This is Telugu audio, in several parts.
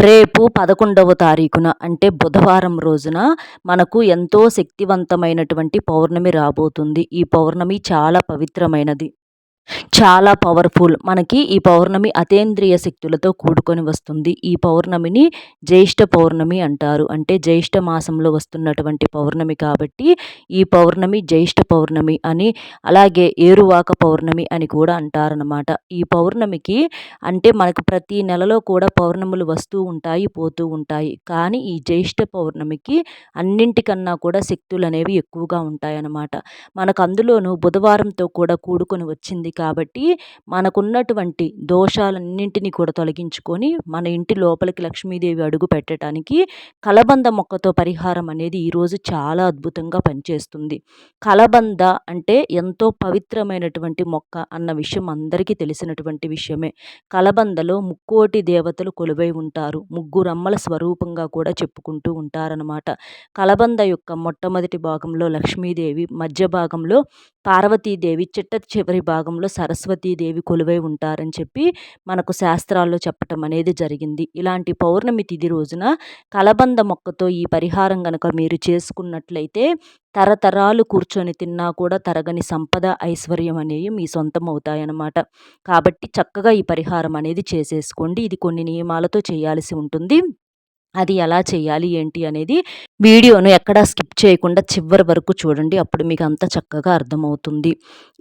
రేపు పదకొండవ తారీఖున అంటే బుధవారం రోజున మనకు ఎంతో శక్తివంతమైనటువంటి పౌర్ణమి రాబోతుంది. ఈ పౌర్ణమి చాలా పవిత్రమైనది. చాలా పవర్ఫుల్ మనకి ఈ పౌర్ణమి అతేంద్రియ శక్తులతో కూడుకొని వస్తుంది. ఈ పౌర్ణమిని జ్యేష్ఠ పౌర్ణమి అంటారు. అంటే జ్యేష్ఠ మాసంలో వస్తున్నటువంటి పౌర్ణమి కాబట్టి ఈ పౌర్ణమి జ్యేష్ఠ పౌర్ణమి అని అలాగే ఏరువాక పౌర్ణమి అని కూడా అంటారనమాట ఈ పౌర్ణమికి అంటే మనకు ప్రతి నెలలో కూడా పౌర్ణములు వస్తూ ఉంటాయి పోతూ ఉంటాయి. కానీ ఈ జ్యేష్ఠ పౌర్ణమికి అన్నింటికన్నా కూడా శక్తులు అనేవి ఎక్కువగా ఉంటాయన్నమాట. మనకు అందులోనూ బుధవారంతో కూడా కూడుకొని వచ్చింది కాబట్టి మనకున్నటువంటి దోషాలన్నింటినీ కూడా తొలగించుకొని మన ఇంటి లోపలికి లక్ష్మీదేవి అడుగు పెట్టడానికి కలబంద మొక్కతో పరిహారం అనేది ఈరోజు చాలా అద్భుతంగా పనిచేస్తుంది. కలబంద అంటే ఎంతో పవిత్రమైనటువంటి మొక్క అన్న విషయం అందరికీ తెలిసినటువంటి విషయమే. కలబందలో ముక్కోటి దేవతలు కొలువై ఉంటారు. ముగ్గురమ్మల స్వరూపంగా కూడా చెప్పుకుంటూ ఉంటారనమాట కలబంద యొక్క మొట్టమొదటి భాగంలో లక్ష్మీదేవి మధ్య భాగంలో పార్వతీదేవి చిట్ట చివరి భాగంలో సరస్వతీదేవి కొలువై ఉంటారని చెప్పి మనకు శాస్త్రాల్లో చెప్పటం అనేది జరిగింది. ఇలాంటి పౌర్ణమి తిథి రోజున కలబంద మొక్కతో ఈ పరిహారం కనుక మీరు చేసుకున్నట్లయితే తరతరాలు కూర్చొని తిన్నా కూడా తరగని సంపద ఐశ్వర్యం అనేవి మీ సొంతం అవుతాయన్నమాట. కాబట్టి చక్కగా ఈ పరిహారం అనేది చేసేసుకోండి. ఇది కొన్ని నియమాలతో చేయాల్సి ఉంటుంది. అది ఎలా చేయాలి ఏంటి అనేది వీడియోను ఎక్కడా స్కిప్ చేయకుండా చివరి వరకు చూడండి. అప్పుడు మీకు అంత చక్కగా అర్థమవుతుంది.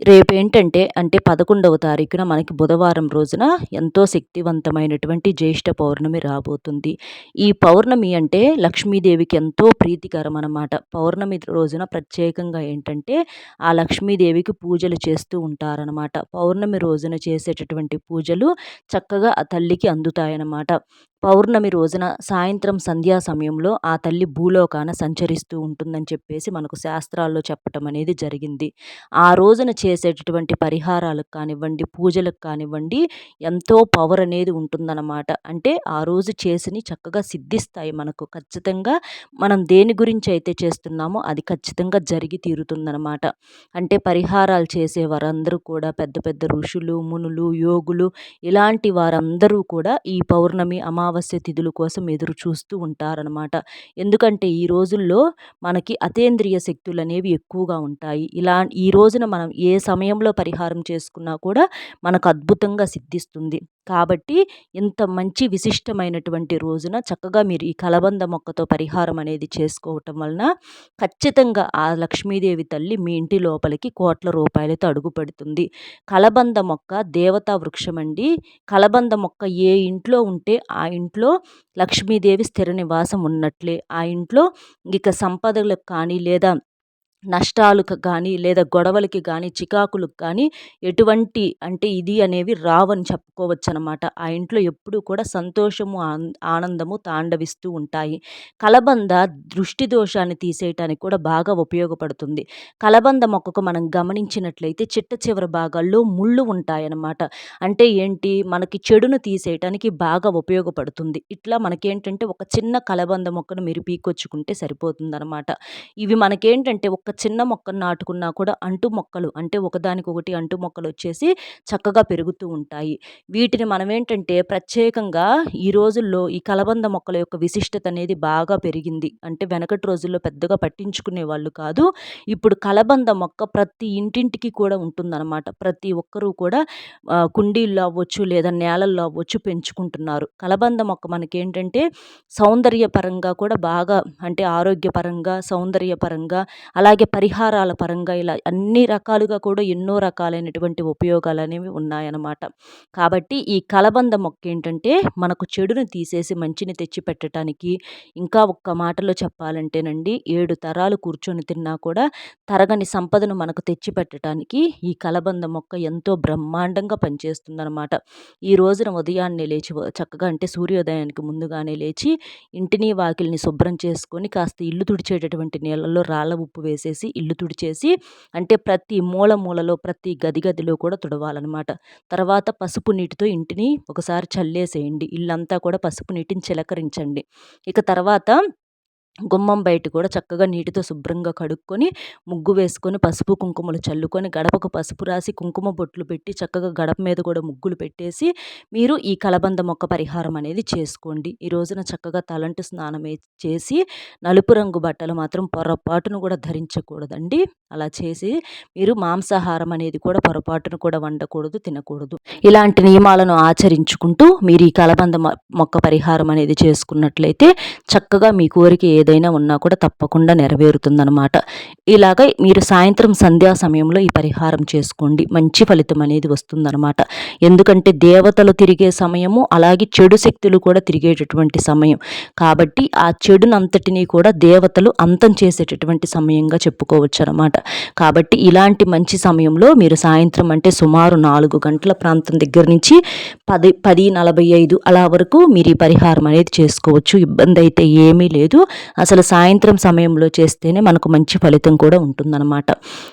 రేపు ఏంటంటే అంటే పదకొండవ తారీఖున మనకి బుధవారం రోజున ఎంతో శక్తివంతమైనటువంటి జ్యేష్ఠ పౌర్ణమి రాబోతుంది. ఈ పౌర్ణమి అంటే లక్ష్మీదేవికి ఎంతో ప్రీతికరం అనమాట పౌర్ణమి రోజున ప్రత్యేకంగా ఏంటంటే ఆ లక్ష్మీదేవికి పూజలు చేస్తూ ఉంటారనమాట పౌర్ణమి రోజున చేసేటటువంటి పూజలు చక్కగా ఆ తల్లికి అందుతాయన్నమాట. పౌర్ణమి రోజున సాయంత్రం సంధ్యా సమయంలో ఆ తల్లి భూలోకాన సంచరిస్తూ ఉంటుందని చెప్పేసి మనకు శాస్త్రాల్లో చెప్పటం అనేది జరిగింది. ఆ రోజున చేసేటటువంటి పరిహారాలకు కానివ్వండి పూజలకు కానివ్వండి ఎంతో పవర్ అనేది ఉంటుందన్నమాట. అంటే ఆ రోజు చేసిని చక్కగా సిద్ధిస్తాయి మనకు. ఖచ్చితంగా మనం దేని గురించి అయితే చేస్తున్నామో అది ఖచ్చితంగా జరిగి తీరుతుందనమాట అంటే పరిహారాలు చేసే వారందరూ కూడా పెద్ద పెద్ద ఋషులు మునులు యోగులు ఇలాంటి వారందరూ కూడా ఈ పౌర్ణమి అమా అమావాస్య తిథుల కోసం ఎదురు చూస్తూ ఉంటారనమాట ఎందుకంటే ఈ రోజుల్లో మనకి అతేంద్రియ శక్తులు అనేవి ఎక్కువగా ఉంటాయి. ఇలా ఈ రోజున మనం ఏ సమయంలో పరిహారం చేసుకున్నా కూడా మనకు అద్భుతంగా సిద్ధిస్తుంది. కాబట్టి ఇంత మంచి విశిష్టమైనటువంటి రోజున చక్కగా మీరు ఈ కలబంద మొక్కతో పరిహారం అనేది చేసుకోవటం వలన ఖచ్చితంగా ఆ లక్ష్మీదేవి తల్లి మీ ఇంటి లోపలికి కోట్ల రూపాయలతో అడుగుపడుతుంది కలబంద మొక్క దేవతా వృక్షం అండి. కలబంద మొక్క ఏ ఇంట్లో ఉంటే ఆ ఇంట్లో లక్ష్మీదేవి స్థిర నివాసం ఉన్నట్లే. ఆ ఇంట్లో ఇక సంపదలకు కానీ లేదా నష్టాలకు కానీ లేదా గొడవలకి కానీ చికాకులకు కానీ ఎటువంటి అంటే ఇది అనేవి రావని చెప్పుకోవచ్చు అనమాట ఆ ఇంట్లో ఎప్పుడూ కూడా సంతోషము ఆనందము తాండవిస్తూ ఉంటాయి. కలబంద దృష్టి దోషాన్ని తీసేయటానికి కూడా బాగా ఉపయోగపడుతుంది. కలబంద మొక్కకు మనం గమనించినట్లయితే చిట్ట చివరి భాగాల్లో ముళ్ళు ఉంటాయన్నమాట అంటే ఏంటి? మనకి చెడును తీసేయటానికి బాగా ఉపయోగపడుతుంది. ఇట్లా మనకేంటంటే ఒక చిన్న కలబంద మొక్కను మీరు పీకొచ్చుకుంటే సరిపోతుందన్నమాట ఇవి మనకేంటంటే ఒక ఒక చిన్న మొక్కను నాటుకున్నా కూడా అంటు మొక్కలు అంటే ఒకదానికొకటి అంటు మొక్కలు వచ్చేసి చక్కగా పెరుగుతూ ఉంటాయి. వీటిని మనం ఏంటంటే ప్రత్యేకంగా ఈ రోజుల్లో ఈ కలబంద మొక్కల యొక్క విశిష్టత అనేది బాగా పెరిగింది. అంటే వెనకటి రోజుల్లో పెద్దగా పట్టించుకునే వాళ్ళు కాదు. ఇప్పుడు కలబంద మొక్క ప్రతి ఇంటింటికి కూడా ఉంటుందన్నమాట. ప్రతి ఒక్కరూ కూడా కుండీల్లో అవ్వచ్చు లేదా నేలల్లో అవ్వచ్చు పెంచుకుంటున్నారు. కలబంద మొక్క మనకేంటంటే సౌందర్యపరంగా కూడా బాగా అంటే ఆరోగ్యపరంగా సౌందర్యపరంగా అలాగే అలాగే పరిహారాల పరంగా ఇలా అన్ని రకాలుగా కూడా ఎన్నో రకాలైనటువంటి ఉపయోగాలు అనేవి ఉన్నాయన్నమాట. కాబట్టి ఈ కలబంద మొక్క ఏంటంటే మనకు చెడుని తీసేసి మంచిని తెచ్చిపెట్టడానికి ఇంకా ఒక్క మాటలో చెప్పాలంటేనండి ఏడు తరాలు కూర్చొని తిన్నా కూడా తరగని సంపదను మనకు తెచ్చిపెట్టడానికి ఈ కలబంద మొక్క ఎంతో బ్రహ్మాండంగా పనిచేస్తుందన్నమాట. ఈ రోజున ఉదయాన్నే లేచి చక్కగా అంటే సూర్యోదయానికి ముందుగానే లేచి ఇంటిని వాకిల్ని శుభ్రం చేసుకొని కాస్త ఇల్లు తుడిచేటటువంటి నీళ్ళల్లో రాళ్ళ ఉప్పు వేసి చేసేసి ఇల్లు తుడిచేసి అంటే ప్రతి మూల మూలలో ప్రతి గది గదిలో కూడా తుడవాలన్నమాట. తర్వాత పసుపు నీటితో ఇంటిని ఒకసారి చల్లేసేయండి. ఇల్లంతా కూడా పసుపు నీటిని చిలకరించండి. ఇక తర్వాత గుమ్మం బయట కూడా చక్కగా నీటితో శుభ్రంగా కడుక్కొని ముగ్గు వేసుకొని పసుపు కుంకుమలు చల్లుకొని గడపకు పసుపు రాసి కుంకుమ బొట్లు పెట్టి చక్కగా గడప మీద కూడా ముగ్గులు పెట్టేసి మీరు ఈ కలబంద మొక్క పరిహారం అనేది చేసుకోండి. ఈ రోజున చక్కగా తలంటు స్నానం చేసి నలుపు రంగు బట్టలు మాత్రం పొరపాటును కూడా ధరించకూడదండి. అలా చేసి మీరు మాంసాహారం అనేది కూడా పొరపాటును కూడా వండకూడదు తినకూడదు. ఇలాంటి నియమాలను ఆచరించుకుంటూ మీరు ఈ కలబంద మొక్క పరిహారం అనేది చేసుకున్నట్లయితే చక్కగా మీ కోరిక ఏదైనా ఉన్నా కూడా తప్పకుండా నెరవేరుతుందనమాట ఇలాగ మీరు సాయంత్రం సంధ్యా సమయంలో ఈ పరిహారం చేసుకోండి. మంచి ఫలితం అనేది వస్తుందనమాట ఎందుకంటే దేవతలు తిరిగే సమయము అలాగే చెడు శక్తులు కూడా తిరిగేటటువంటి సమయం. కాబట్టి ఆ చెడునంతటినీ కూడా దేవతలు అంతం చేసేటటువంటి సమయంగా చెప్పుకోవచ్చు అనమాట కాబట్టి ఇలాంటి మంచి సమయంలో మీరు సాయంత్రం అంటే సుమారు నాలుగు గంటల ప్రాంతం దగ్గర నుంచి పది పది నలభై ఐదు అలా వరకు మీరు ఈ పరిహారం అనేది చేసుకోవచ్చు. ఇబ్బంది అయితే ఏమీ లేదు. అసలు సాయంత్రం సమయంలో చేస్తేనే మనకు మంచి ఫలితం కూడా ఉంటుందన్నమాట.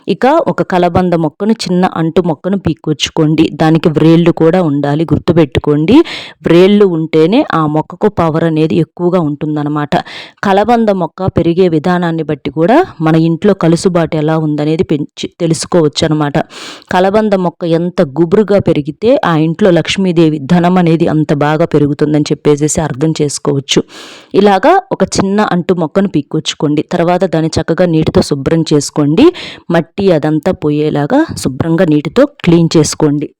ఇక ఒక కలబంద మొక్కను చిన్న అంటు మొక్కను పీక్కొచ్చుకోండి దానికి వ్రేళ్ళు కూడా ఉండాలి గుర్తుపెట్టుకోండి. వ్రేళ్ళు ఉంటేనే ఆ మొక్కకు పవర్ అనేది ఎక్కువగా ఉంటుందన్నమాట. కలబంద మొక్క పెరిగే విధానాన్ని బట్టి కూడా మన ఇంట్లో కలుసుబాటు ఎలా ఉందనేది పెంచి తెలుసుకోవచ్చు అనమాట కలబంద మొక్క ఎంత గుబురుగా పెరిగితే ఆ ఇంట్లో లక్ష్మీదేవి ధనం అనేది అంత బాగా పెరుగుతుందని చెప్పేసి అర్థం చేసుకోవచ్చు. ఇలాగా ఒక చిన్న అంటు మొక్కను పీక్కొచ్చుకోండి. తర్వాత దాన్ని చక్కగా నీటితో శుభ్రం చేసుకోండి. మట్టి అదంతా పోయేలాగా శుభ్రంగా నీటితో క్లీన్ చేసుకోండి.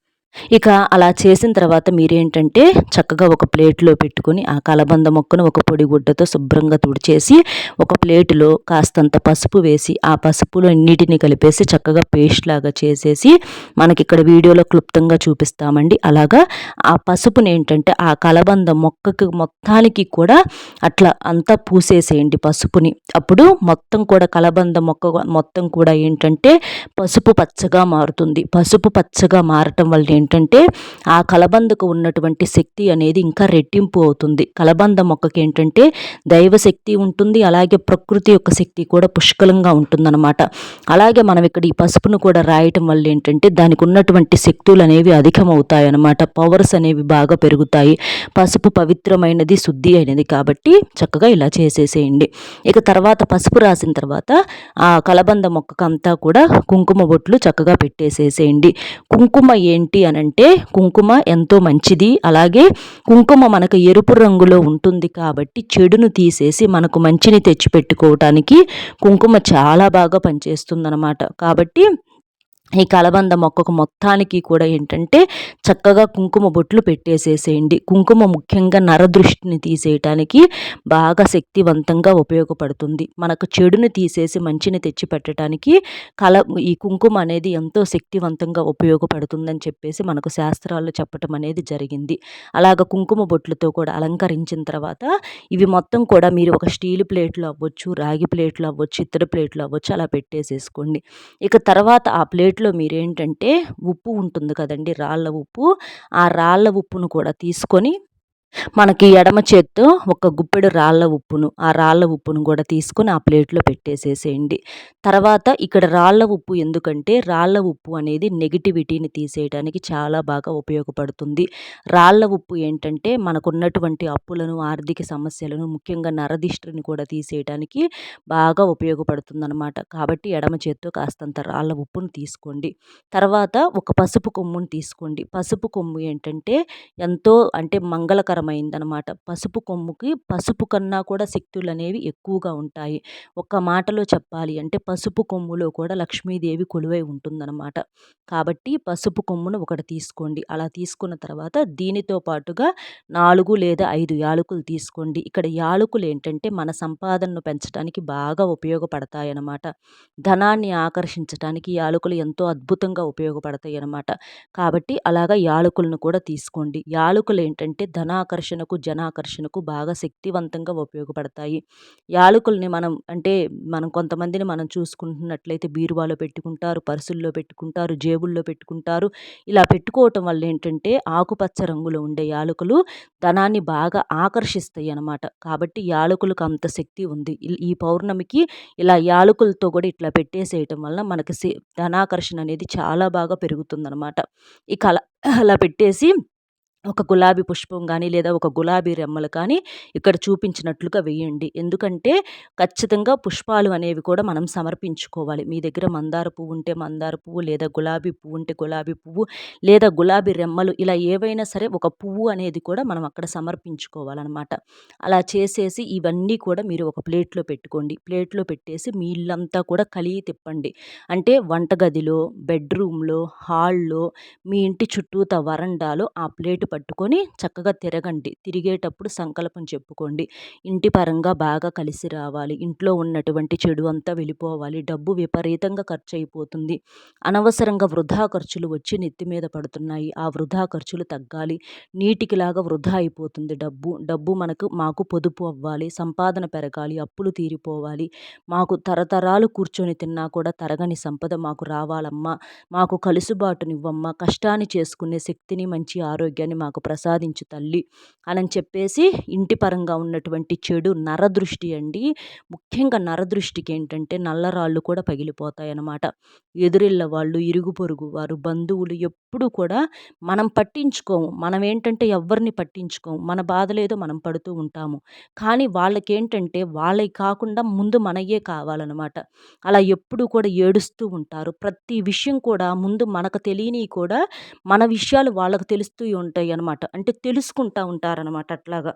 ఇక అలా చేసిన తర్వాత మీరేంటంటే చక్కగా ఒక ప్లేట్లో పెట్టుకొని ఆ కలబంద మొక్కను ఒక పొడి గుడ్డతో శుభ్రంగా తుడిచేసి ఒక ప్లేటులో కాస్తంత పసుపు వేసి ఆ పసుపులో నీటిని కలిపేసి చక్కగా పేస్ట్ లాగా చేసేసి మనకి ఇక్కడ వీడియోలో క్లుప్తంగా చూపిస్తామండి. అలాగా ఆ పసుపుని ఏంటంటే ఆ కలబంద మొక్కకి మొత్తానికి కూడా అట్లా అంతా పూసేసేయండి పసుపుని. అప్పుడు మొత్తం కూడా కలబంద మొక్క మొత్తం కూడా ఏంటంటే పసుపు పచ్చగా మారుతుంది. పసుపు పచ్చగా మారటం వల్ల ఏంటంటే ఆ కలబందకు ఉన్నటువంటి శక్తి అనేది ఇంకా రెట్టింపు అవుతుంది. కలబంద మొక్కకి ఏంటంటే దైవశక్తి ఉంటుంది అలాగే ప్రకృతి యొక్క శక్తి కూడా పుష్కలంగా ఉంటుందన్నమాట. అలాగే మనం ఇక్కడ ఈ పసుపును కూడా రాయటం వల్ల ఏంటంటే దానికి ఉన్నటువంటి శక్తులు అనేవి అధికమవుతాయి అన్నమాట పవర్స్ అనేవి బాగా పెరుగుతాయి. పసుపు పవిత్రమైనది శుద్ధి అయినది కాబట్టి చక్కగా ఇలా చేసేసేయండి. ఇక తర్వాత పసుపు రాసిన తర్వాత ఆ కలబంద మొక్కకంతా కూడా కుంకుమ బొట్లు చక్కగా పెట్టేసేసేయండి. కుంకుమ ఏంటి అని అనంటే కుంకుమ ఎంతో మంచిది. అలాగే కుంకుమ మనకు ఎరుపు రంగులో ఉంటుంది కాబట్టి చెడును తీసేసి మనకు మంచిని తెచ్చిపెట్టుకోవటానికి కుంకుమ చాలా బాగా పనిచేస్తుందన్నమాట. కాబట్టి ఈ కలబంద మొక్కకు మొత్తానికి కూడా ఏంటంటే చక్కగా కుంకుమ బొట్లు పెట్టేసేసేయండి. కుంకుమ ముఖ్యంగా నరదృష్టిని తీసేయటానికి బాగా శక్తివంతంగా ఉపయోగపడుతుంది. మనకు చెడుని తీసేసి మంచిని తెచ్చి పెట్టడానికి కల ఈ కుంకుమ అనేది ఎంతో శక్తివంతంగా ఉపయోగపడుతుందని చెప్పేసి మనకు శాస్త్రాల్లో చెప్పటం అనేది జరిగింది. అలాగ కుంకుమ బొట్లతో కూడా అలంకరించిన తర్వాత ఇవి మొత్తం కూడా మీరు ఒక స్టీల్ ప్లేట్లో అవ్వచ్చు రాగి ప్లేట్లో అవ్వచ్చు ఇతర ప్లేట్లో అవ్వచ్చు అలా పెట్టేసేసుకోండి. ఇక తర్వాత ఆ ప్లేట్ ప్లేట్లో మీరేంటంటే ఉప్పు ఉంటుంది కదండి రాళ్ళ ఉప్పు. ఆ రాళ్ళ ఉప్పును కూడా తీసుకొని మనకి ఎడమ చేత్తో ఒక గుప్పెడు రాళ్ళ ఉప్పును ఆ రాళ్ళ ఉప్పును కూడా తీసుకొని ఆ ప్లేట్లో పెట్టేసేసేయండి. తర్వాత ఇక్కడ రాళ్ళ ఉప్పు ఎందుకంటే రాళ్ళ ఉప్పు అనేది నెగిటివిటీని తీసేయడానికి చాలా బాగా ఉపయోగపడుతుంది. రాళ్ళ ఉప్పు ఏంటంటే మనకున్నటువంటి అప్పులను ఆర్థిక సమస్యలను ముఖ్యంగా నరదిష్టిని కూడా తీసేయడానికి బాగా ఉపయోగపడుతుందన్నమాట. కాబట్టి ఎడమ చేత్తో కాస్తంత రాళ్ళ ఉప్పును తీసుకోండి. తర్వాత ఒక పసుపు కొమ్మును తీసుకోండి. పసుపు కొమ్ము ఏంటంటే ఎంతో అంటే మంగళకరం అనమాట పసుపు కొమ్ముకి పసుపు కన్నా కూడా శక్తులు అనేవి ఎక్కువగా ఉంటాయి. ఒక మాటలో చెప్పాలి అంటే పసుపు కొమ్ములో కూడా లక్ష్మీదేవి కొలువై ఉంటుందన్నమాట కాబట్టి పసుపు కొమ్మును ఒకటి తీసుకోండి. అలా తీసుకున్న తర్వాత దీనితో పాటుగా నాలుగు లేదా ఐదు యాలకులు తీసుకోండి. ఇక్కడ యాలకులు ఏంటంటే మన సంపాదనను పెంచడానికి బాగా ఉపయోగపడతాయి అన్నమాట ధనాన్ని ఆకర్షించడానికి యాలకులు ఎంతో అద్భుతంగా ఉపయోగపడతాయి అన్నమాట కాబట్టి అలాగా యాలకులను కూడా తీసుకోండి. యాలకులు ఏంటంటే ధనాకర్ ఆకర్షణకు జనాకర్షణకు బాగా శక్తివంతంగా ఉపయోగపడతాయి. యాలకుల్ని మనం అంటే మనం కొంతమందిని మనం చూసుకుంటున్నట్లయితే బీరువాలో పెట్టుకుంటారు పర్సుల్లో పెట్టుకుంటారు జేబుల్లో పెట్టుకుంటారు. ఇలా పెట్టుకోవటం వల్ల ఏంటంటే ఆకుపచ్చ రంగులో ఉండే యాలకులు ధనాన్ని బాగా ఆకర్షిస్తాయి అన్నమాట. కాబట్టి యాలకులకు అంత శక్తి ఉంది. ఈ పౌర్ణమికి ఇలా యాలకులతో కూడా ఇట్లా పెట్టేసేయటం వల్ల మనకి ధనాకర్షణ అనేది చాలా బాగా పెరుగుతుందన్నమాట. ఇక అలా అలా పెట్టేసి ఒక గులాబీ పుష్పం కానీ లేదా ఒక గులాబీ రెమ్మలు కానీ ఇక్కడ చూపించినట్లుగా వేయండి. ఎందుకంటే ఖచ్చితంగా పుష్పాలు అనేవి కూడా మనం సమర్పించుకోవాలి. మీ దగ్గర మందార పువ్వు ఉంటే మందార పువ్వు లేదా గులాబీ పువ్వు ఉంటే గులాబీ పువ్వు లేదా గులాబీ రెమ్మలు ఇలా ఏవైనా సరే ఒక పువ్వు అనేది కూడా మనం అక్కడ సమర్పించుకోవాలన్నమాట. అలా చేసేసి ఇవన్నీ కూడా మీరు ఒక ప్లేట్లో పెట్టుకోండి. ప్లేట్లో పెట్టేసి మీ ఇల్లంతా కూడా కలిగి తిప్పండి. అంటే వంటగదిలో బెడ్రూమ్లో హాల్లో మీ ఇంటి చుట్టూత వరండాలో ఆ ప్లేటు పట్టుకొని చక్కగా తిరగండి. తిరిగేటప్పుడు సంకల్పం చెప్పుకోండి. ఇంటి పరంగా బాగా కలిసి రావాలి. ఇంట్లో ఉన్నటువంటి చెడు అంతా వెళ్ళిపోవాలి. డబ్బు విపరీతంగా ఖర్చు అయిపోతుంది అనవసరంగా వృధా ఖర్చులు వచ్చి నెత్తి మీద పడుతున్నాయి. ఆ వృధా ఖర్చులు తగ్గాలి. నీటికిలాగా వృధా అయిపోతుంది డబ్బు. డబ్బు మనకు మాకు పొదుపు అవ్వాలి. సంపాదన పెరగాలి. అప్పులు తీరిపోవాలి. మాకు తరతరాలు కూర్చొని తిన్నా కూడా తరగని సంపద మాకు రావాలమ్మా. మాకు కలుసుబాటునివ్వమ్మా. కష్టాన్ని చేసుకునే శక్తిని మంచి ఆరోగ్యాన్ని మాకు ప్రసాదించు తల్లి అని చెప్పేసి ఇంటి పరంగా ఉన్నటువంటి చెడు నరదృష్టి అండి. ముఖ్యంగా నరదృష్టికి ఏంటంటే నల్లరాళ్ళు కూడా పగిలిపోతాయి అన్నమాట ఎదురిళ్ళ వాళ్ళు ఇరుగు పొరుగు వారు బంధువులు ఎప్పుడు కూడా మనం పట్టించుకోము. మనం ఏంటంటే ఎవరిని పట్టించుకోము. మన బాధలేదో మనం పడుతూ ఉంటాము. కానీ వాళ్ళకేంటంటే వాళ్ళకి కాకుండా ముందు మనయే కావాలన్నమాట. అలా ఎప్పుడు కూడా ఏడుస్తూ ఉంటారు. ప్రతి విషయం కూడా ముందు మనకు తెలియని కూడా మన విషయాలు వాళ్ళకు తెలుస్తూ ఉంటాయి. అనమాట అంటే తెలుసుకుంటూ ఉంటారనమాట అట్లాగా.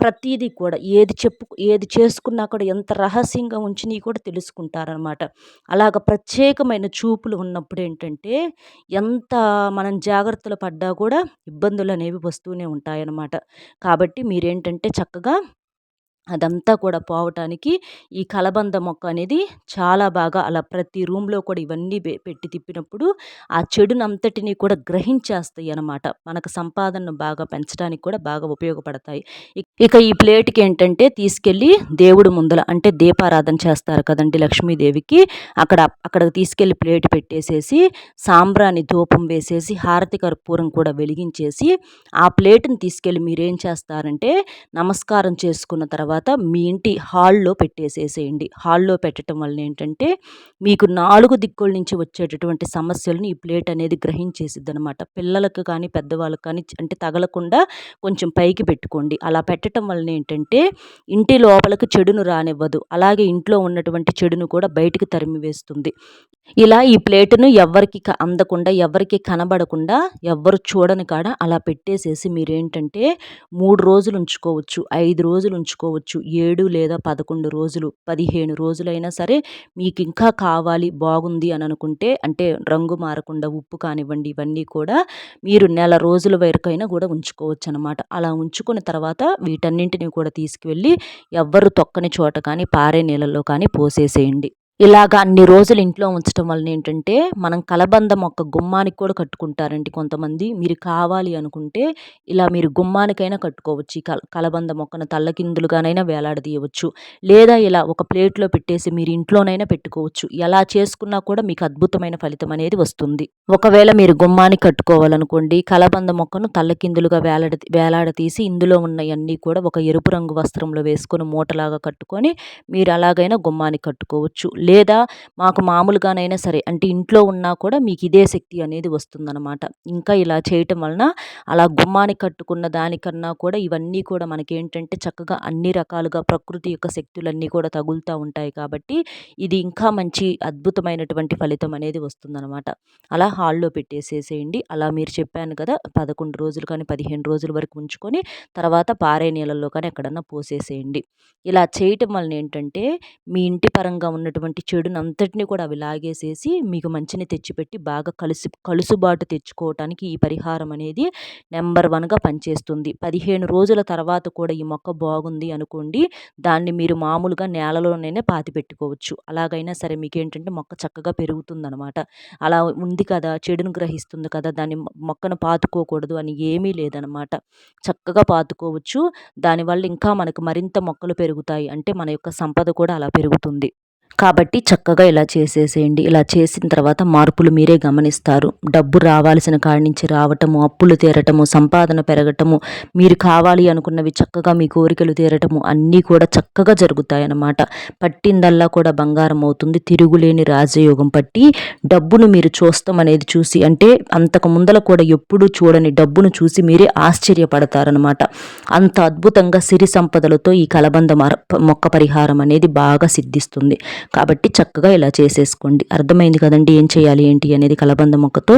ప్రతీది కూడా ఏది చెప్పు ఏది చేసుకున్నా కూడా ఎంత రహస్యంగా ఉంచినవి కూడా తెలుసుకుంటారనమాట అలాగ ప్రత్యేకమైన చూపులు ఉన్నప్పుడు ఏంటంటే ఎంత మనం జాగ్రత్తలు పడ్డా కూడా ఇబ్బందులు అనేవి వస్తూనే ఉంటాయన్నమాట. కాబట్టి మీరేంటంటే చక్కగా అదంతా కూడా పోవటానికి ఈ కలబంద మొక్క అనేది చాలా బాగా అలా ప్రతి రూమ్లో కూడా ఇవన్నీ పెట్టి తిప్పినప్పుడు ఆ చెడునంతటిని కూడా గ్రహించేస్తాయి అనమాట మనకు సంపాదనను బాగా పెంచడానికి కూడా బాగా ఉపయోగపడతాయి. ఇక ఈ ప్లేట్కి ఏంటంటే తీసుకెళ్ళి దేవుడు ముందల అంటే దీపారాధన చేస్తారు కదండి లక్ష్మీదేవికి. అక్కడ అక్కడ తీసుకెళ్ళి ప్లేట్ పెట్టేసేసి సాంబ్రాన్ని ధూపం వేసేసి హారతి కర్పూరం కూడా వెలిగించేసి ఆ ప్లేట్ని తీసుకెళ్ళి మీరేం చేస్తారంటే నమస్కారం చేసుకున్న తర్వాత తర్వాత మీ ఇంటి హాల్లో పెట్టేసేసేయండి. హాల్లో పెట్టడం వల్ల ఏంటంటే మీకు నాలుగు దిక్కుల నుంచి వచ్చేటటువంటి సమస్యలను ఈ ప్లేట్ అనేది గ్రహించేసిద్ది అనమాట పిల్లలకు కానీ పెద్దవాళ్ళకి కానీ అంటే తగలకుండా కొంచెం పైకి పెట్టుకోండి. అలా పెట్టడం వలన ఏంటంటే ఇంటి లోపలికి చెడును రానివ్వదు. అలాగే ఇంట్లో ఉన్నటువంటి చెడును కూడా బయటికి తరిమి వేస్తుంది ఇలా ఈ ప్లేటును ఎవరికి అందకుండా ఎవరికి కనబడకుండా ఎవ్వరు చూడని కాడ అలా పెట్టేసేసి మీరేంటంటే మూడు రోజులు ఉంచుకోవచ్చు ఐదు రోజులు ఉంచుకోవచ్చు. ఏడు లేదా పదకొండు రోజులు పదిహేను రోజులైనా సరే మీకు ఇంకా కావాలి బాగుంది అని అనుకుంటే అంటే రంగు మారకుండా ఉప్పు కానివ్వండి ఇవన్నీ కూడా మీరు నెల రోజుల వరకైనా కూడా ఉంచుకోవచ్చు అనమాట అలా ఉంచుకున్న తర్వాత వీటన్నింటినీ కూడా తీసుకువెళ్ళి ఎవ్వరు తొక్కని చోట కానీ పారే నీళ్ళల్లో కానీ పోసేసేయండి. ఇలాగ అన్ని రోజులు ఇంట్లో ఉంచడం వలన ఏంటంటే మనం కలబంద మొక్క గుమ్మానికి కూడా కట్టుకుంటారండి కొంతమంది. మీరు కావాలి అనుకుంటే ఇలా మీరు గుమ్మానికైనా కట్టుకోవచ్చు. ఈ కల కలబంద మొక్కను తల్లకిందులుగానైనా వేలాడదీయవచ్చు. లేదా ఇలా ఒక ప్లేట్లో పెట్టేసి మీరు ఇంట్లోనైనా పెట్టుకోవచ్చు. ఎలా చేసుకున్నా కూడా మీకు అద్భుతమైన ఫలితం అనేది వస్తుంది. ఒకవేళ మీరు గుమ్మానికి కట్టుకోవాలనుకోండి కలబంద మొక్కను తల్లకిందులుగా వేలాడ వేలాడదీసి ఇందులో ఉన్నవన్నీ కూడా ఒక ఎరుపు రంగు వస్త్రంలో వేసుకొని మూటలాగా కట్టుకొని మీరు అలాగైనా గుమ్మానికి కట్టుకోవచ్చు. లేదా మాకు మామూలుగానైనా సరే అంటే ఇంట్లో ఉన్నా కూడా మీకు ఇదే శక్తి అనేది వస్తుందన్నమాట. ఇంకా ఇలా చేయటం వలన అలా గుమ్మానికి కట్టుకున్న దానికన్నా కూడా ఇవన్నీ కూడా మనకేంటంటే చక్కగా అన్ని రకాలుగా ప్రకృతి యొక్క శక్తులన్నీ కూడా తగులుతూ ఉంటాయి కాబట్టి ఇది ఇంకా మంచి అద్భుతమైనటువంటి ఫలితం అనేది వస్తుందన్నమాట. అలా హాల్లో పెట్టేసేసేయండి. అలా మీరు చెప్పాను కదా పదకొండు రోజులు కానీ పదిహేను రోజుల వరకు ఉంచుకొని తర్వాత పారే నీళ్ళల్లో కానీ ఎక్కడన్నా పోసేసేయండి. ఇలా చేయటం వలన ఏంటంటే మీ ఇంటి పరంగా ఉన్నటువంటి ఉన్నటువంటి చెడునంతటిని కూడా అవి లాగేసేసి మీకు మంచిని తెచ్చిపెట్టి బాగా కలిసి కలుసుబాటు తెచ్చుకోవటానికి ఈ పరిహారం అనేది నెంబర్ వన్గా పనిచేస్తుంది. పదిహేను రోజుల తర్వాత కూడా ఈ మొక్క బాగుంది అనుకోండి దాన్ని మీరు మామూలుగా నేలలోనే పాతి పెట్టుకోవచ్చు అలాగైనా సరే మీకు ఏంటంటే మొక్క చక్కగా పెరుగుతుందనమాట. అలా ఉంది కదా చెడును గ్రహిస్తుంది కదా దాన్ని మొక్కను పాతుకోకూడదు అని ఏమీ లేదనమాట. చక్కగా పాతుకోవచ్చు. దానివల్ల ఇంకా మనకు మరింత మొక్కలు పెరుగుతాయి. అంటే మన యొక్క సంపద కూడా అలా పెరుగుతుంది. కాబట్టి చక్కగా ఇలా చేసేసేయండి. ఇలా చేసిన తర్వాత మార్పులు మీరే గమనిస్తారు. డబ్బు రావాల్సిన కాడి నుంచి రావటము అప్పులు తీరటము సంపాదన పెరగటము మీరు కావాలి అనుకున్నవి చక్కగా మీ కోరికలు తీరటము అన్నీ కూడా చక్కగా జరుగుతాయి అన్నమాట పట్టిందల్లా కూడా బంగారం అవుతుంది. తిరుగులేని రాజయోగం పట్టి డబ్బును మీరు చూస్తాం అనేది చూసి అంటే అంతకు ముందల కూడా ఎప్పుడూ చూడని డబ్బును చూసి మీరే ఆశ్చర్యపడతారనమాట అంత అద్భుతంగా సిరి సంపదలతో ఈ కలబంద మొక్క పరిహారం అనేది బాగా సిద్ధిస్తుంది. కాబట్టి చక్కగా ఇలా చేసేసుకోండి. అర్థమైంది కదండి ఏం చేయాలి ఏంటి అనేది కలబంద మొక్కతో.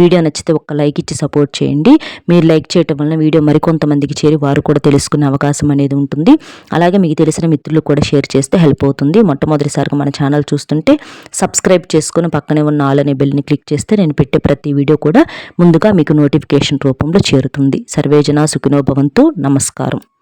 వీడియో నచ్చితే ఒక్క లైక్ ఇచ్చి సపోర్ట్ చేయండి. మీరు లైక్ చేయటం వలన వీడియో మరికొంతమందికి చేరి వారు కూడా తెలుసుకునే అవకాశం అనేది ఉంటుంది. అలాగే మీకు తెలిసిన మిత్రులు కూడా షేర్ చేస్తే హెల్ప్ అవుతుంది. మొట్టమొదటిసారిగా మన ఛానల్ చూస్తుంటే సబ్స్క్రైబ్ చేసుకుని పక్కనే ఉన్న ఆల్ అనే బెల్ని క్లిక్ చేస్తే నేను పెట్టే ప్రతి వీడియో కూడా ముందుగా మీకు నోటిఫికేషన్ రూపంలో చేరుతుంది. సర్వేజన సుఖినోభవంతు నమస్కారం.